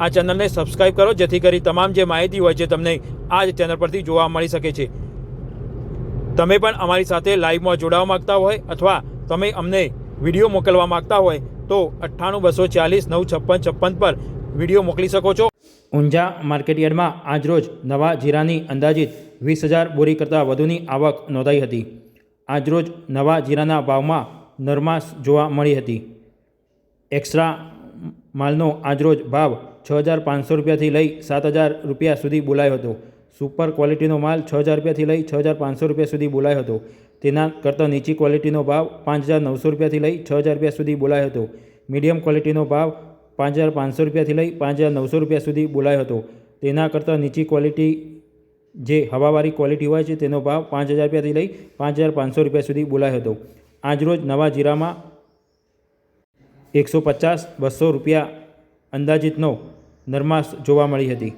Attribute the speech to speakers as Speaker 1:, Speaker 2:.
Speaker 1: આ ચેનલને સબસ્ક્રાઇબ કરો, જેથી કરી તમામ જે માહિતી હોય છે તમને આ જ ચેનલ પરથી જોવા મળી શકે છે. તમે પણ અમારી સાથે લાઈવમાં જોડાવા માગતા હોય અથવા તમે અમને વીડિયો મોકલવા માંગતા હોય, તો અઠ્ઠાણું બસો ચાલીસ નવ છપ્પન છપ્પન પર વીડિયો મોકલી શકો છો. ઊંઝા માર્કેટયાર્ડમાં આજરોજ નવા જીરાની અંદાજિત વીસ હજાર બોરી કરતાં વધુની આવક નોંધાઈ હતી. આજરોજ નવા જીરાના ભાવમાં નરમાશ જોવા મળી હતી. એક્સ્ટ્રા માલનો આજરોજ ભાવ છ હજાર પાંચસો રૂપિયાથી લઈ સાત હજાર રૂપિયા સુધી બોલાયો હતો. સુપર ક્વોલિટીનો માલ છ હજાર રૂપિયાથી લઈ છ હજાર પાંચસો રૂપિયા સુધી બોલાયો હતો. તેના કરતાં નીચી ક્વોલિટીનો ભાવ પાંચ હજાર નવસો રૂપિયાથી લઈ છ હજાર રૂપિયા સુધી બોલાયો હતો. મીડિયમ ક્વોલિટીનો ભાવ પાંચ હજાર પાંચસો રૂપિયાથી લઈ પાંચ હજાર નવસો રૂપિયા સુધી બોલાયો હતો. તેના કરતાં નીચી ક્વોલિટી જે હવાવાળી ક્વોલિટી હોય છે તેનો ભાવ પાંચ હજાર રૂપિયાથી લઈ પાંચ હજાર પાંચસો રૂપિયા સુધી બોલાયો હતો. આજરોજ નવા જીરામાં એકસો પચાસ, બસો રૂપિયા અંદાજિતનો નરમાશ જોવા મળી હતી.